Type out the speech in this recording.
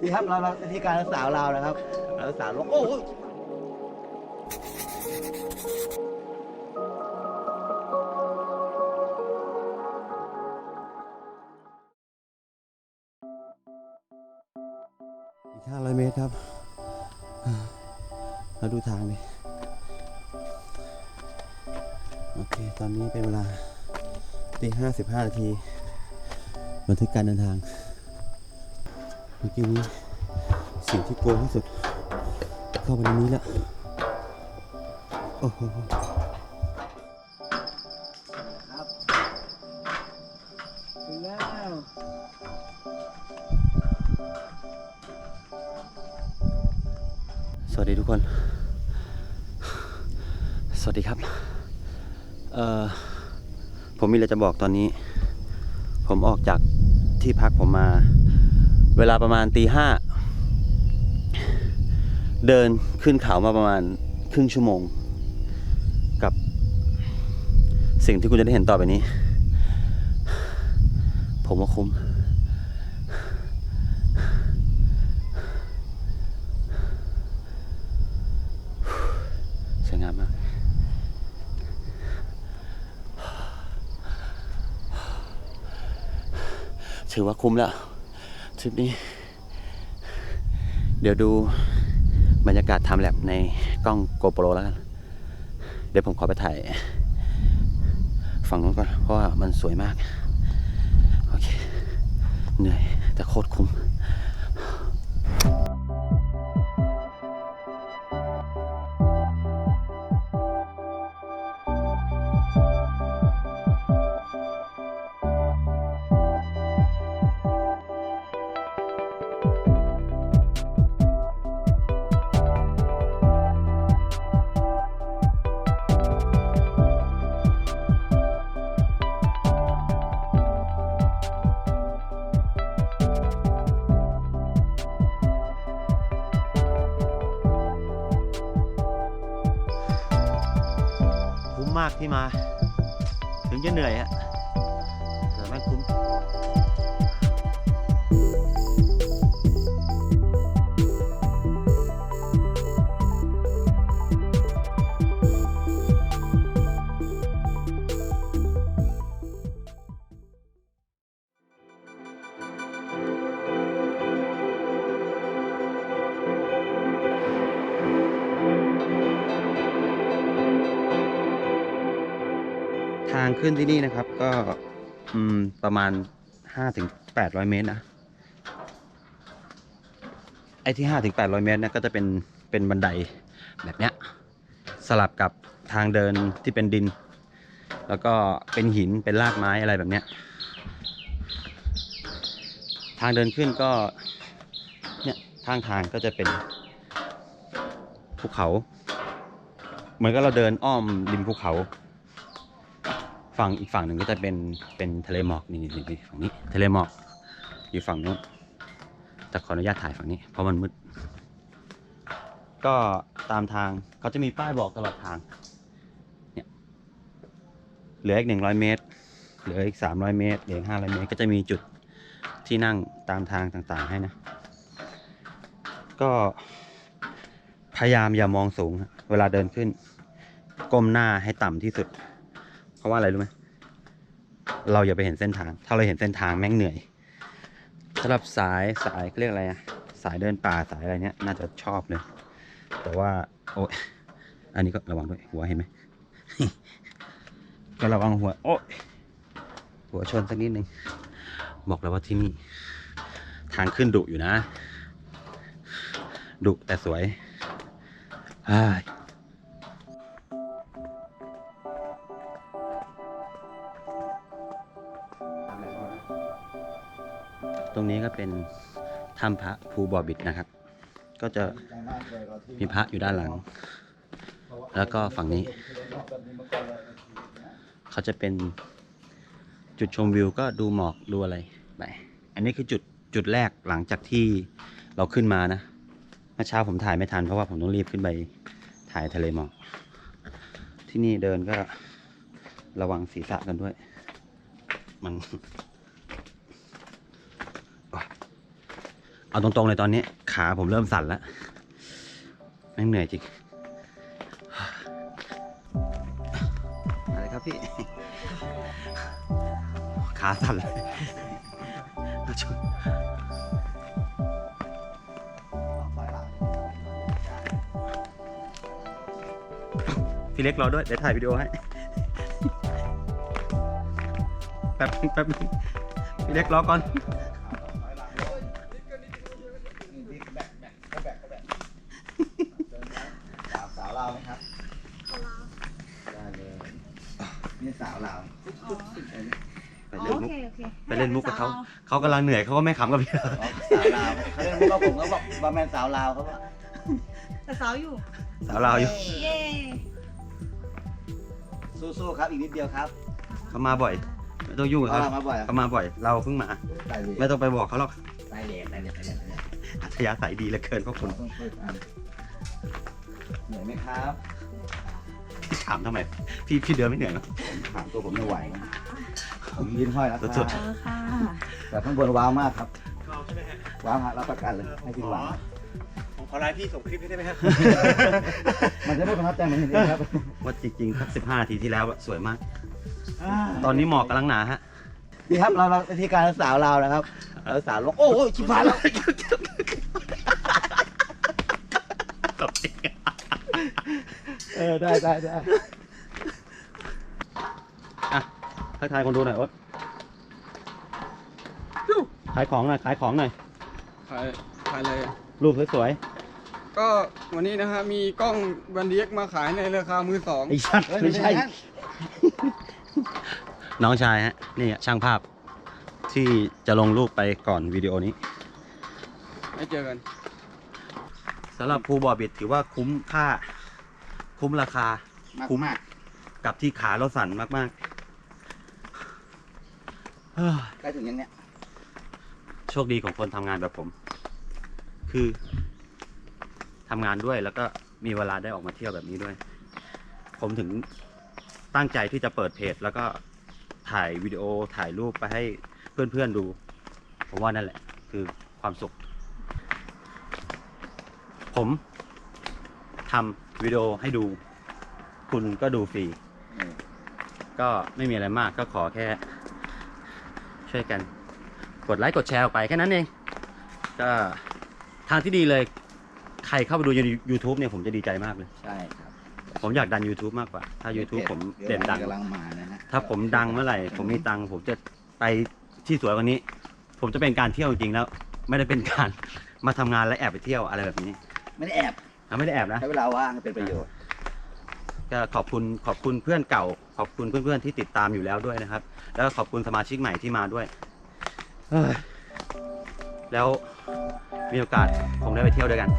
นี่ครับเราเราวิธีการรักษาเรานะครับเรารักษาโรคโอ้โหอีก500 เมตรครับ เราดูทางดิ โอเค ตอนนี้เป็นเวลาตีห้าสิบห้านาที บันทึกการเดินทาง มื่อกี้นี้สิ่งที่กลัวที่สุดเข้าไปในนี้แล้วโอ้โหครับถึงแล้วสวัสดีทุกคน สวัสดีครับ เอ่อ ผมมีอะไรจะบอกตอนนี้ ผมออกจากที่พักผมมา เวลาประมาณตีห้าเดินขึ้นเขามาประมาณครึ่งชั่วโมง กับสิ่งที่คุณจะได้เห็นต่อไปนี้ ผมว่าคุ้มสวยงามมากถือว่าคุ้มแล้ว ทริปนี้ เดี๋ยวดูบรรยากาศทำแลบในกล้องโกโปรแล้วกัน เดี๋ยวผมขอไปถ่ายฝั่งนู้นก่อน เพราะว่ามันสวยมาก โอเค เหนื่อยแต่โคตรคุ้ม ที่มา ถึงจะเหนื่อยฮะแต่ไม่คุ้มางขึ้นที่นี่นะครับ ก็ประมาณห้าถึงแปดร้อยเมตรนะ ไอ้ที่ห้าถึงแปดร้อยเมตรนี่ยก็จะเป็นเป็นบันไดแบบเนี้ยสลับกับทางเดินที่เป็นดิน แล้วก็เป็นหินเป็นรากไม้อะไรแบบเนี้ยทางเดินขึ้นก็เนี่ยข้างทางก็จะเป็นภูเขา เหมือนกับเราเดินอ้อมริมภูเขา ฝั่งอีกฝั่งหนึ่งก็จะเป็นเป็นทะเลหมอกนี่นี่นี่ฝั่งนี้ทะเลหมอกอยู่ฝั่งนู้นแต่ขออนุญาตถ่ายฝั่งนี้ เพราะมันมืดก็ตามทางเขาจะมีป้ายบอกตลอดทางเนี่ยเหลืออีกหนึ่งร้อยเมตรเหลืออีกสามร้อยเมตรเหลืออีกห้าร้อยเมตรก็จะมีจุดที่นั่งตามทางต่างๆให้นะ ก็พยายามอย่ามองสูง เวลาเดินขึ้น ก้มหน้าให้ต่ำที่สุด เพราะว่าอะไรรู้ไหมเราอย่าไปเห็นเส้นทาง ถ้าเราเห็นเส้นทางแม่งเหนื่อยสำหรับสายสายเรียกอะไรอะสายเดินป่าสายอะไรเนี้ยน่าจะชอบเลย แต่ว่า โอ้ยอันนี้ก็ระวังด้วยหัวเห็นไหมก็ระวังหัว โอ้ยหัวชนสักนิดนึงบอกแล้วว่าที่นี่ ทางขึ้นดุอยู่นะดุแต่สวย รงนี้ก็เป็นถ้ำพระภูบอบิดนะครับ ก็จะมีพระอยู่ด้านหลัง แล้วก็ฝั่งนี้ เขาจะเป็นจุดชมวิวก็ดูหมอกดูอะไรไปอันนี้คือจุดจุดแรกหลังจากที่เราขึ้นมานะเมื่อเช้าผมถ่ายไม่ทันเพราะว่าผมต้องรีบขึ้นไปถ่ายทะเลหมอกที่นี่เดินก็ระวังศีรษะกันด้วย มัน เอาตรงๆเลยตอนนี้ ขาผมเริ่มสั่นแล้วแม่งเหนื่อยจริงอะไรครับพี่ ขาสั่นเลยช่วยพี่เล็กรอด้วย เดี๋ยวถ่ายวิดีโอให้ แป๊บนึงแป๊บนึงพี่เล็กรอก่อนาวสาวลาวไหมครับได้เลยนี่สาวลาวไปเล่นมุกโอเคโอเคไปเล่นมุกกับเขาเขากำลังเหนื่อยเขาก็ไม่ขำกับพี่อ๋อสาวลาวเขาเรียกว่าผมก็บอกว่าแมนสาวลาวเขาว่าแต่สาวอยู่ สาวเราวอยู่เย้สู้ๆครับอีกนิดเดียวครับเขามาบ่อยไม่ต้องยุ่งกับเอาเขาล่ะมาบ่อยเขามาบ่อยเราเพิ่งมาได้เลยไม่ต้องไปบอกเขาหรอกได้เลยได้เลยได้เลยได้เลยอัธยาศัยดีเหลือเกินพวกคุเราณต้องช่วยกัน เหนื่อยไหมครับถามทำไม พี่พี่เดินไม่เหนื่อยเหรอผมถามตัวผมไม่ไหวนะผมยืนห้อยแล้วคสุรัด บเออค่ะแต่ข้างบนว้าวมากครับว้าวฮะรับประกันเลยไม่ผิดหวังผมขอไลน์พี่ส่งคลิปให้ได้ไหมครับมันจะไม่ประทับใจเหมือนอย่างนี้ครับว่าจริงๆสักสิบห้านาทีที่แล้วอะสวยมาก ตอนนี้หมอกกำลังหนาฮะ นี่ครับเราเราวิธีการสาวลาวนะครับเราสาวลงโอ้โหชิบหายแล้วเอ อ ได้ได้ได้อะทักทายคนดูหน่อยโอ๊ตขายของหน่อยขายของหน่อยขายขายอะไรรูปสวยก็วันนี้นะฮะมีกล้องบันเดียกมาขายในราคามือสองๆไอ้ชัดไม่ใช่ น้องชายฮะ นี่ช่างภาพ ที่จะลงรูปไปก่อนวิดีโอนี้ ไม่เจอกัน สำหรับภูบ่อบิดถือว่าคุ้มค่า คุ้มราคาคุ้ม มากกับที่ขาเราสั่นมากๆเฮ้ยใกล้ถึงยังเนี้ยโชคดีของคนทำงานแบบผม คือทำงานด้วยแล้วก็มีเวลาได้ออกมาเที่ยวแบบนี้ด้วย ผมถึงตั้งใจที่จะเปิดเพจ แล้วก็ถ่ายวิดีโอถ่ายรูปไปให้เพื่อนๆดู ผมว่านั่นแหละ คือความสุข ผมทำ วิดีโอให้ดู คุณก็ดูฟรีเออก็ไม่มีอะไรมากก็ขอแค่ ช่วยกัน กดไลค์กดแชร์ออกไปแค่นั้นเอง ก็ทางที่ดีเลย ใครเข้าไปดูใน YouTube เนี่ยผมจะดีใจมากเลย ใช่ครับผมอยากดัน YouTube มากกว่า ถ้า YouTube ผมเด่นดัง กำลังมานะฮะถ้าผมดังเมื่อไหร่ ผมมีตังค์ผมจะไปที่สวยกว่านี้ ผมจะเป็นการเที่ยวจริงๆแล้ว ไม่ได้เป็นการมาทำงานและแอบไปเที่ยวอะไรแบบนี้ ไม่ได้แอบ อะไม่ได้แอบนะ ใช้เวลาว่างให้เป็นประโยชน์ ก็ขอบคุณขอบคุณเพื่อนเก่า ขอบคุณเพื่อนๆที่ติดตามอยู่แล้วด้วยนะครับ แล้วก็ขอบคุณสมาชิกใหม่ที่มาด้วยเอ้ยแล้วมีโอกาสคงได้ไปเที่ยวด้วยกัน